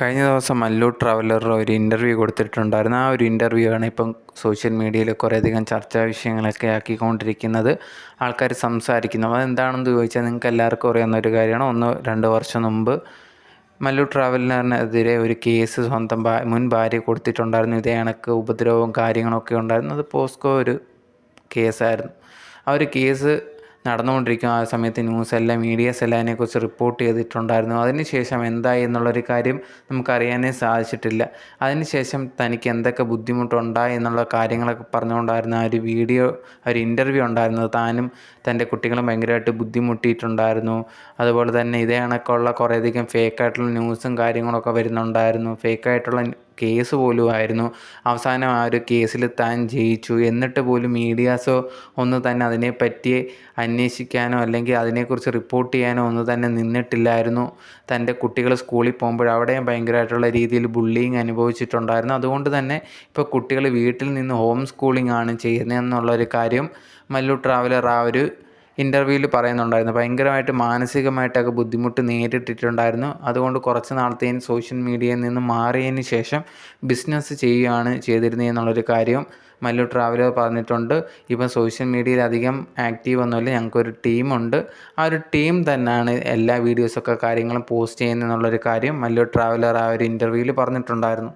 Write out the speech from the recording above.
കഴിഞ്ഞ ദിവസം മല്ലു ട്രാവലറിൽ ഒരു ഇന്റർവ്യൂ കൊടുത്തിട്ടുണ്ടായിരുന്നു. ആ ഒരു ഇന്റർവ്യൂ ആണ് ഇപ്പം സോഷ്യൽ മീഡിയയിൽ കുറേയധികം ചർച്ചാ വിഷയങ്ങളൊക്കെ ആക്കിക്കൊണ്ടിരിക്കുന്നത്. ആൾക്കാർ സംസാരിക്കുന്നു. അതെന്താണെന്ന് ചോദിച്ചാൽ നിങ്ങൾക്ക് എല്ലാവർക്കും അറിയാവുന്ന ഒരു കാര്യമാണ്. ഒന്ന് രണ്ട് വർഷം മുമ്പ് മല്ലു ട്രാവലറിനെതിരെ ഒരു കേസ് സ്വന്തം ഭാ മുൻ ഭാര്യ കൊടുത്തിട്ടുണ്ടായിരുന്നു. ഇതേ കണക്ക് ഉപദ്രവവും കാര്യങ്ങളൊക്കെ ഉണ്ടായിരുന്നു. അത് പോസ്കോ ഒരു കേസായിരുന്നു ആ ഒരു കേസ് നടന്നുകൊണ്ടിരിക്കുന്ന ആ സമയത്ത് ന്യൂസ് എല്ലാം മീഡിയാസ് എല്ലാം അതിനെക്കുറിച്ച് റിപ്പോർട്ട് ചെയ്തിട്ടുണ്ടായിരുന്നു. അതിനുശേഷം എന്തായി എന്നുള്ളൊരു കാര്യം നമുക്കറിയാനേ സാധിച്ചിട്ടില്ല. അതിനുശേഷം തനിക്ക് എന്തൊക്കെ ബുദ്ധിമുട്ടുണ്ടായി എന്നുള്ള കാര്യങ്ങളൊക്കെ പറഞ്ഞുകൊണ്ടായിരുന്നു ആ ഒരു വീഡിയോ ഒരു ഇന്റർവ്യൂ ഉണ്ടായിരുന്നത്. താനും തന്റെ കുട്ടികളും ഭയങ്കരമായിട്ട് ബുദ്ധിമുട്ടിയിട്ടുണ്ടായിരുന്നു. അതുപോലെ തന്നെ ഇതേ കണക്കുള്ള കുറേയധികം ഫേക്കായിട്ടുള്ള ന്യൂസും കാര്യങ്ങളൊക്കെ വരുന്നുണ്ടായിരുന്നു. ഫേക്കായിട്ടുള്ള കേസ് പോലും ആയിരുന്നു അവസാനം ആ ഒരു കേസിൽ താൻ ജയിച്ചു. എന്നിട്ട് പോലും മീഡിയാസോ ഒന്ന് തന്നെ അതിനെപ്പറ്റി അന്വേഷിക്കാനോ അല്ലെങ്കിൽ അതിനെക്കുറിച്ച് റിപ്പോർട്ട് ചെയ്യാനോ ഒന്നും തന്നെ നിന്നിട്ടില്ലായിരുന്നു. തന്റെ കുട്ടികൾ സ്കൂളിൽ പോകുമ്പോൾ അവിടെയും ഭയങ്കരമായിട്ടുള്ള രീതിയിൽ ബുള്ളിങ് അനുഭവിച്ചിട്ടുണ്ടായിരുന്നു. അതുകൊണ്ട് തന്നെ ഇപ്പോൾ കുട്ടികൾ വീട്ടിൽ നിന്ന് ഹോം സ്കൂളിംഗ് ആണ് ചെയ്യുന്നതെന്നുള്ളൊരു കാര്യം മല്ലു ട്രാവലർ ആ ഒരു ഇന്റർവ്യൂവിൽ പറയുന്നുണ്ടായിരുന്നു. ഭയങ്കരമായിട്ട് മാനസികമായിട്ടൊക്കെ ബുദ്ധിമുട്ട് നേരിട്ടിട്ടുണ്ടായിരുന്നു. അതുകൊണ്ട് കുറച്ച് നാളത്തേന് സോഷ്യൽ മീഡിയയിൽ നിന്ന് മാറിയതിന് ശേഷം ബിസിനസ് ചെയ്യുകയാണ് ചെയ്തിരുന്നത് എന്നുള്ളൊരു കാര്യം മല്ലു ട്രാവലർ പറഞ്ഞിട്ടുണ്ട്. ഇപ്പം സോഷ്യൽ മീഡിയയിൽ അധികം ആക്റ്റീവ് ഒന്നുമില്ല. ഞങ്ങൾക്കൊരു ടീമുണ്ട്. ആ ഒരു ടീം തന്നെയാണ് എല്ലാ വീഡിയോസൊക്കെ കാര്യങ്ങളും പോസ്റ്റ് ചെയ്യുന്നതെന്നുള്ളൊരു കാര്യം മല്ലു ട്രാവലർ ആ ഒരു ഇന്റർവ്യൂവിൽ പറഞ്ഞിട്ടുണ്ടായിരുന്നു.